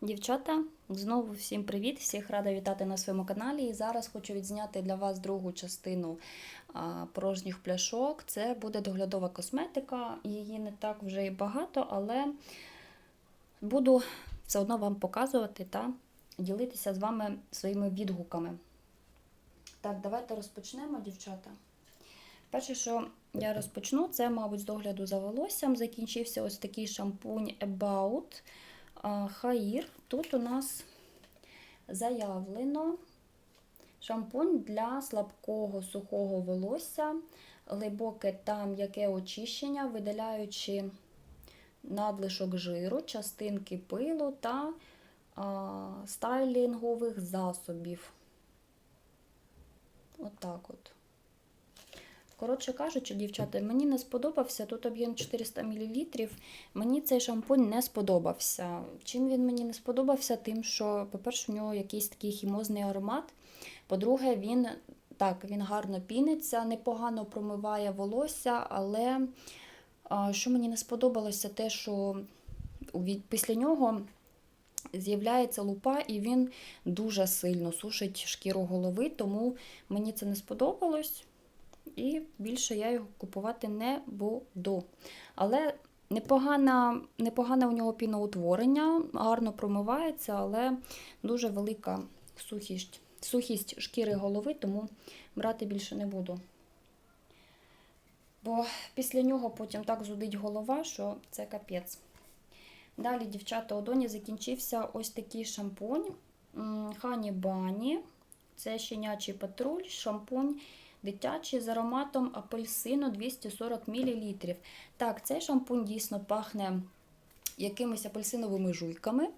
Дівчата, знову всім привіт! Всіх рада вітати на своєму каналі. І зараз хочу відзняти для вас другу частину порожніх пляшок. Це буде доглядова косметика. Її не так вже і багато, але буду все одно вам показувати та ділитися з вами своїми відгуками. Так, давайте розпочнемо, дівчата. Перше, що я розпочну, це, мабуть, з догляду за волоссям. Закінчився ось такий шампунь About. Хаїр. Тут у нас заявлено шампунь для слабкого сухого волосся, глибоке та м'яке очищення, видаляючи надлишок жиру, частинки пилу та а, стайлінгових засобів. Отак от, от. Коротше кажучи, дівчата, мені не сподобався. Тут об'єм 400 мл. Мені цей шампунь не сподобався. Чим він мені не сподобався? Тим, що, по-перше, у нього якийсь такий хімозний аромат. По-друге, він так, він гарно піниться, непогано промиває волосся, але що мені не сподобалося, те, що після нього. З'являється лупа, і він дуже сильно сушить шкіру голови, тому мені це не сподобалось і більше я його купувати не буду. Але непогана, непогане у нього піноутворення, гарно промивається, але дуже велика сухість, сухість шкіри голови, тому брати більше не буду. Бо після нього потім так зудить голова, що це капець. Далі, дівчата, у Доні закінчився ось такий шампунь Хані Бані. Це щенячий патруль, шампунь дитячий з ароматом апельсину 240 мл. Так, цей шампунь дійсно пахне якимись апельсиновими жуйками.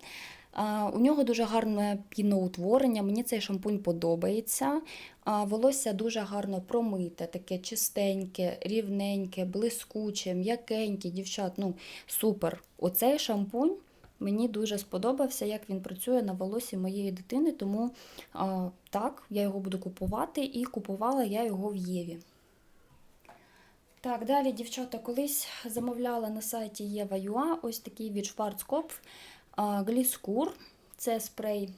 У нього дуже гарне піноутворення, мені цей шампунь подобається. Волосся дуже гарно промите, таке чистеньке, рівненьке, блискуче, м'якеньке, дівчат. ну Супер. Оцей шампунь Мені дуже сподобався, як він працює на волосі моєї дитини, тому а, так, я його буду купувати і купувала я його в Єві. Так, далі, дівчата, колись замовляла на сайті Єва.ua ось такий від Schwarzkopf Гліскур. Це спрей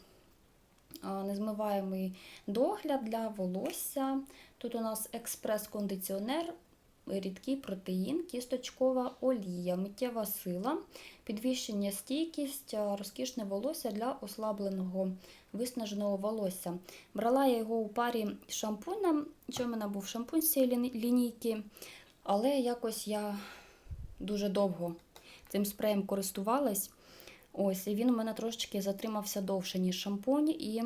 незмиваємий догляд для волосся. Тут у нас експрес-кондиціонер рідкий протеїн, кісточкова олія, миттєва сила, підвищення стійкість, розкішне волосся для ослабленого виснаженого волосся. Брала я його у парі з шампунем, що в мене був шампунь з цієї лінійки, але якось я дуже довго цим спреєм користувалась. Ось, і він у мене трошечки затримався довше, ніж шампунь. і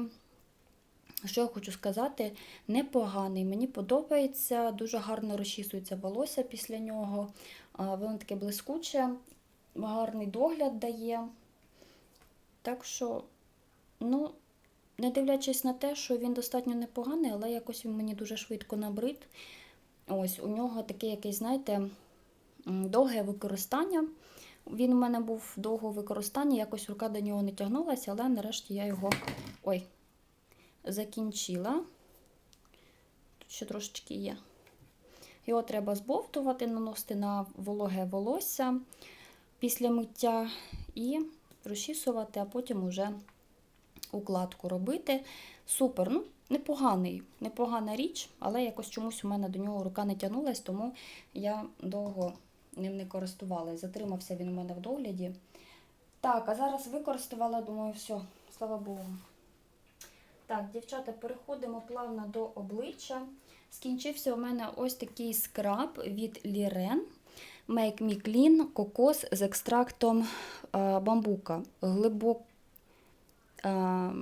що я хочу сказати, непоганий. Мені подобається, дуже гарно розчісується волосся після нього. Воно таке блискуче, гарний догляд дає. Так що, ну, не дивлячись на те, що він достатньо непоганий, але якось він мені дуже швидко набрид. Ось, у нього таке якесь, знаєте, довге використання. Він у мене був довго використання, якось рука до нього не тягнулася, але нарешті я його. Ой, закінчила. Тут ще трошечки є. Його треба збовтувати, наносити на вологе волосся після миття і розчісувати, а потім уже укладку робити. Супер, ну, непоганий, непогана річ, але якось чомусь у мене до нього рука не тягнулась, тому я довго ним не користувалася. Затримався він у мене в догляді. Так, а зараз використовала, думаю, все, слава Богу. Так, дівчата, переходимо плавно до обличчя. Скінчився у мене ось такий скраб від Liren Make Me Clean кокос з екстрактом а, бамбука. Глибок, а,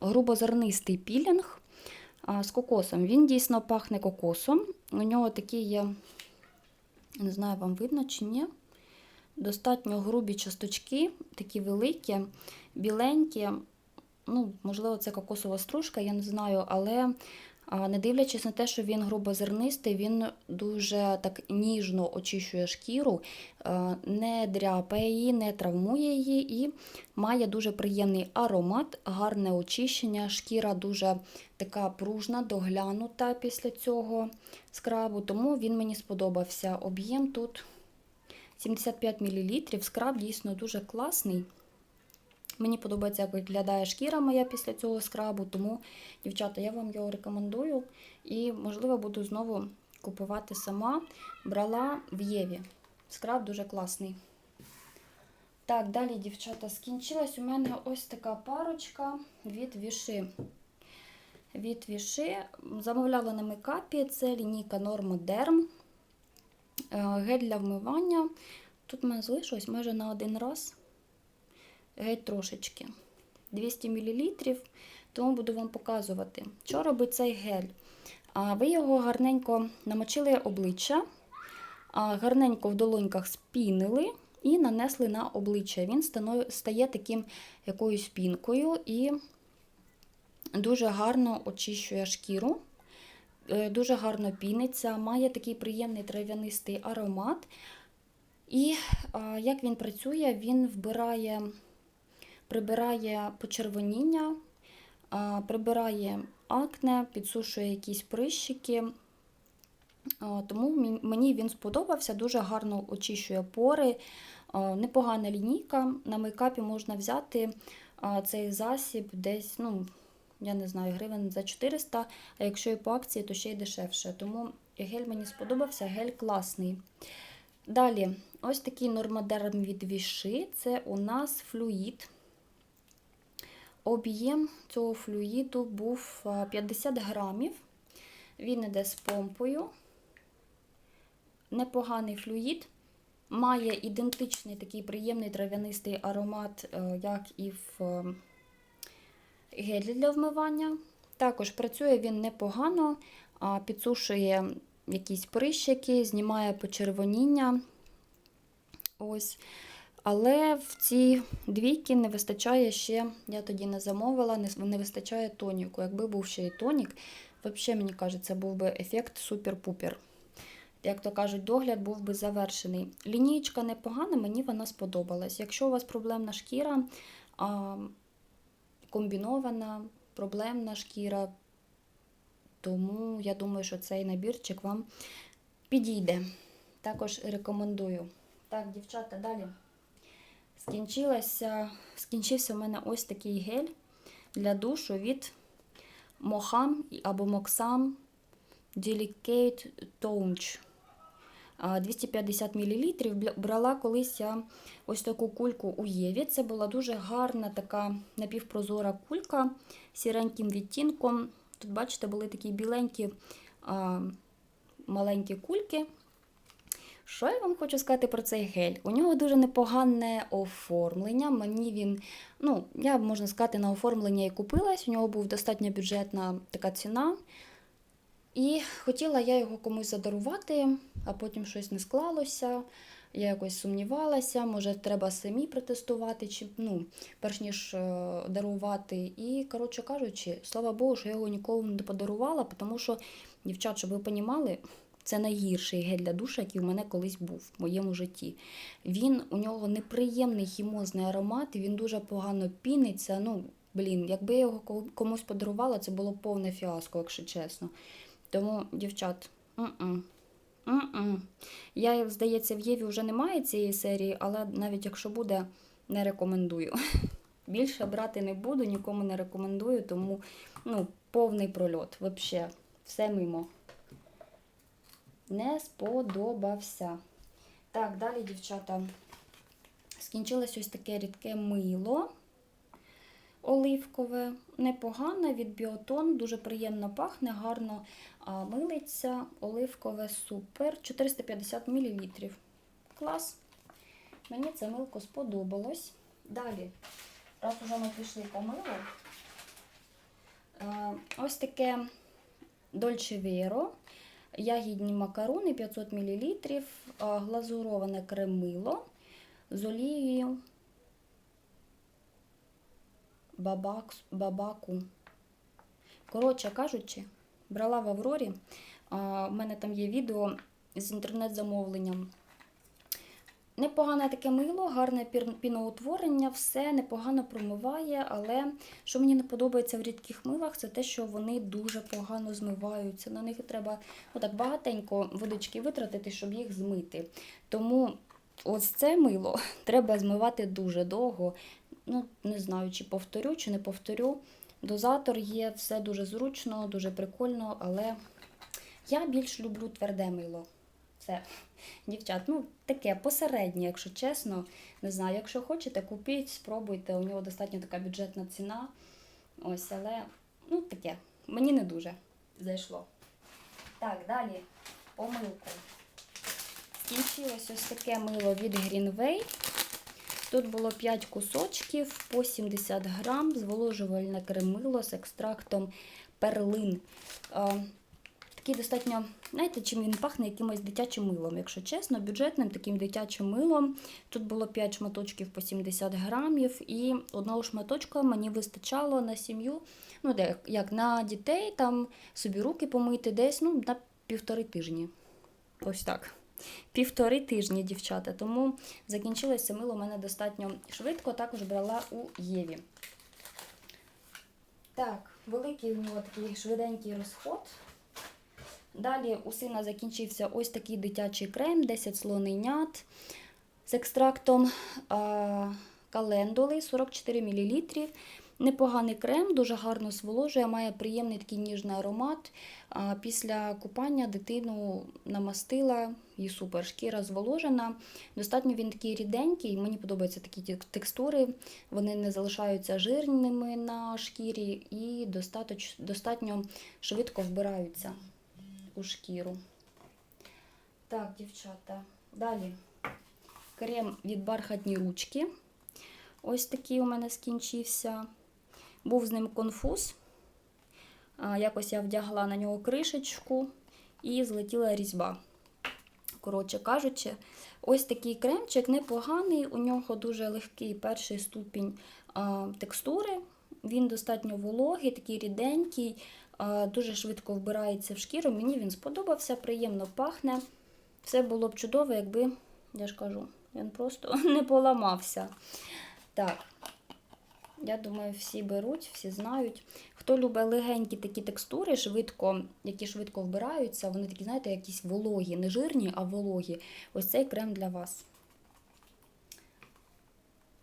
грубозернистий пілінг а, з кокосом. Він дійсно пахне кокосом. У нього такі є, не знаю, вам видно чи ні. Достатньо грубі часточки, такі великі, біленькі ну, можливо, це кокосова стружка, я не знаю, але не дивлячись на те, що він грубозернистий, він дуже так ніжно очищує шкіру, не дряпає її, не травмує її і має дуже приємний аромат, гарне очищення. Шкіра дуже така пружна, доглянута після цього скрабу, тому він мені сподобався. Об'єм тут 75 мл. Скраб дійсно дуже класний. Мені подобається, як виглядає шкіра моя після цього скрабу, тому, дівчата, я вам його рекомендую. І, можливо, буду знову купувати сама. Брала в Єві. Скраб дуже класний. Так, далі, дівчата, скінчилась у мене ось така парочка від Віши. Від Віши. Замовляла на мейкапі. Це лінійка Normoderm. Е, Гель для вмивання. Тут в мене залишилось майже на один раз. Геть трошечки. 200 мл. Тому буду вам показувати, що робить цей гель. А Ви його гарненько намочили обличчя, гарненько в долоньках спінили і нанесли на обличчя. Він стає таким якоюсь пінкою і дуже гарно очищує шкіру, е, дуже гарно піниться, має такий приємний трав'янистий аромат. І як він працює, він вбирає, прибирає почервоніння, прибирає акне, підсушує якісь прищики. Тому мені він сподобався, дуже гарно очищує пори. Непогана лінійка. На мейкапі можна взяти цей засіб десь, ну, я не знаю, гривень за 400, а якщо і по акції, то ще й дешевше. Тому гель мені сподобався, гель класний. Далі, ось такий нормодерм від Віши. Це у нас флюїд. Об'єм цього флюїду був 50 грамів. Він іде з помпою. Непоганий флюїд. Має ідентичний такий приємний трав'янистий аромат, е, як і в е, гелі для вмивання. Також працює він непогано, підсушує якісь прищики, знімає почервоніння. Ось. Але в ці двійки не вистачає ще, я тоді не замовила, не, вистачає тоніку. Якби був ще і тонік, взагалі, мені кажеться, був би ефект супер-пупер. Як то кажуть, догляд був би завершений. Лінійка непогана, мені вона сподобалась. Якщо у вас проблемна шкіра, комбінована, проблемна шкіра, тому я думаю, що цей набірчик вам підійде. Також рекомендую. Так, дівчата, далі. Скінчилася, скінчився у мене ось такий гель для душу від Moham або Moxam Delicate Touch. 250 мл. Брала колись я ось таку кульку у Єві. Це була дуже гарна така напівпрозора кулька з сіреньким відтінком. Тут, бачите, були такі біленькі а, маленькі кульки. Що я вам хочу сказати про цей гель? У нього дуже непогане оформлення. Мені він, ну, я можна сказати, на оформлення і купилась. У нього був достатньо бюджетна така ціна. І хотіла я його комусь задарувати, а потім щось не склалося. Я якось сумнівалася, може, треба самі протестувати, чи, ну, перш ніж е, дарувати. І, коротше кажучи, слава Богу, що я його ніколи не подарувала, тому що, дівчат, щоб ви понімали, це найгірший гель для душа, який у мене колись був в моєму житті. Він у нього неприємний хімозний аромат, він дуже погано піниться. Ну, блін, якби я його комусь подарувала, це було повне фіаско, якщо чесно. Тому, дівчат, м-м. М-м. Я, здається, в Єві вже немає цієї серії, але навіть якщо буде, не рекомендую. Більше брати не буду, нікому не рекомендую, тому ну, повний прольот. Взагалі, все мимо. Не сподобався. Так, далі, дівчата. Скінчилось ось таке рідке мило оливкове, непогане від біотон, дуже приємно пахне, гарно милиться. Оливкове супер. 450 мл. Клас. Мені це милко сподобалось. Далі, раз уже ми пішли по милу, е, ось таке Dolce Vero. Ягідні макарони 500 мл, глазуроване кремило з олією бабак, бабаку. Коротше кажучи, брала в Аврорі. У мене там є відео з інтернет-замовленням. Непогане таке мило, гарне піноутворення, все непогано промиває, але що мені не подобається в рідких милах, це те, що вони дуже погано змиваються. На них треба отак багатенько водички витратити, щоб їх змити. Тому ось це мило треба змивати дуже довго. ну, не знаю, чи повторю, чи не повторю. Дозатор є, все дуже зручно, дуже прикольно, але я більш люблю тверде мило. Це, дівчат, ну таке посереднє, якщо чесно. Не знаю, якщо хочете, купіть, спробуйте. У нього достатньо така бюджетна ціна. Ось, але ну таке, мені не дуже зайшло. Так, далі помилку. Скінчилось ось таке мило від Greenway. Тут було 5 кусочків по 70 грам, зволожувальне кремило з екстрактом перлин. Такий достатньо, знаєте, чим він пахне якимось дитячим милом, якщо чесно, бюджетним таким дитячим милом. Тут було 5 шматочків по 70 грамів, і одного шматочка мені вистачало на сім'ю, ну, де, як на дітей, там собі руки помити десь ну, на півтори тижні. Ось так. Півтори тижні, дівчата. Тому закінчилося мило у мене достатньо швидко, також брала у Єві. Так, великий у нього такий швиденький розход. Далі у сина закінчився ось такий дитячий крем, 10 слоненят з екстрактом а, календули 44 мл. Непоганий крем, дуже гарно зволожує, має приємний такий ніжний аромат. А, після купання дитину намастила і супер. Шкіра зволожена. Достатньо він такий ріденький. Мені подобаються такі текстури. Вони не залишаються жирними на шкірі і достатньо швидко вбираються у шкіру. Так, дівчата. Далі крем від бархатні ручки. Ось такий у мене скінчився. Був з ним конфуз. Якось я вдягла на нього кришечку і злетіла різьба. Коротше кажучи, ось такий кремчик непоганий, у нього дуже легкий перший ступінь текстури. Він достатньо вологий, такий ріденький, дуже швидко вбирається в шкіру. Мені він сподобався, приємно пахне. Все було б чудово, якби, я ж кажу, він просто не поламався. Так, я думаю, всі беруть, всі знають. Хто любить легенькі такі текстури, швидко, які швидко вбираються, вони такі, знаєте, якісь вологі, не жирні, а вологі. Ось цей крем для вас.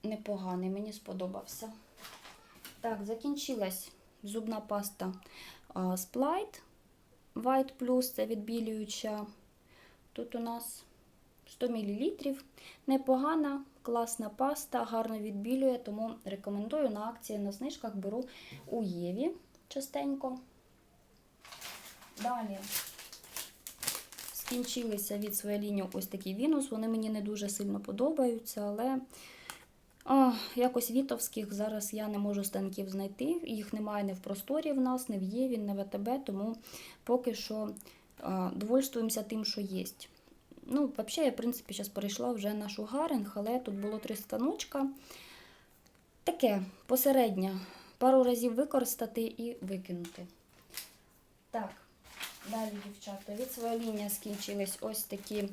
Непоганий, мені сподобався. Так, закінчилась зубна паста а, White Plus, це відбілююча. Тут у нас 100 мл. Непогана, класна паста, гарно відбілює, тому рекомендую на акції на знижках беру у Єві частенько. Далі скінчилися від своєї лінії ось такі Вінус. Вони мені не дуже сильно подобаються, але о, якось вітовських зараз я не можу станків знайти. Їх немає не в просторі в нас, не в Єві, не в АТБ, тому поки що довольствуємося тим, що є. Ну, взагалі, я, в принципі, зараз перейшла вже на шугаринг, але тут було три станочка. Таке посереднє. Пару разів використати і викинути. Так, далі, дівчата, від своєї скінчились ось такі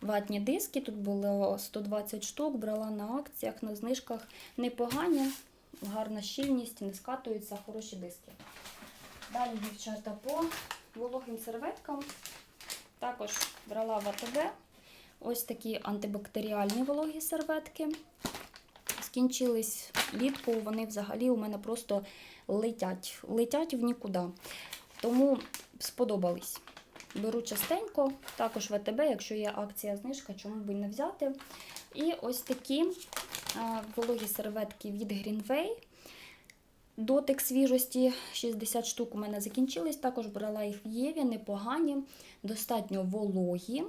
ватні диски. Тут було 120 штук, брала на акціях, на знижках. Непогані, гарна щільність, не скатуються, хороші диски. Далі, дівчата, по вологим серветкам. Також брала в АТБ ось такі антибактеріальні вологі серветки. Скінчились влітку, вони взагалі у мене просто летять, летять в нікуди. Тому сподобались. Беру частенько, також в АТБ, якщо є акція знижка, чому б і не взяти. І ось такі а, вологі серветки від Greenway. Дотик свіжості 60 штук у мене закінчились. Також брала їх в Єві, непогані, достатньо вологі.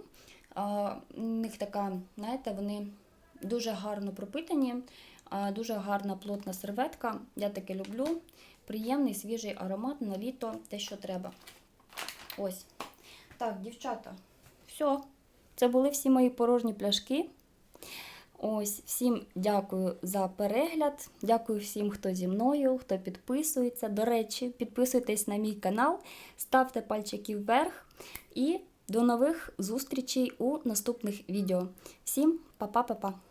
У них така, знаєте, вони дуже гарно пропитані, дуже гарна плотна серветка. Я таке люблю. Приємний свіжий аромат на літо, те, що треба. Ось. Так, дівчата, все. Це були всі мої порожні пляшки. Ось, всім дякую за перегляд. Дякую всім, хто зі мною, хто підписується. До речі, підписуйтесь на мій канал, ставте пальчики вверх і до нових зустрічей у наступних відео. Всім па-па-па-па!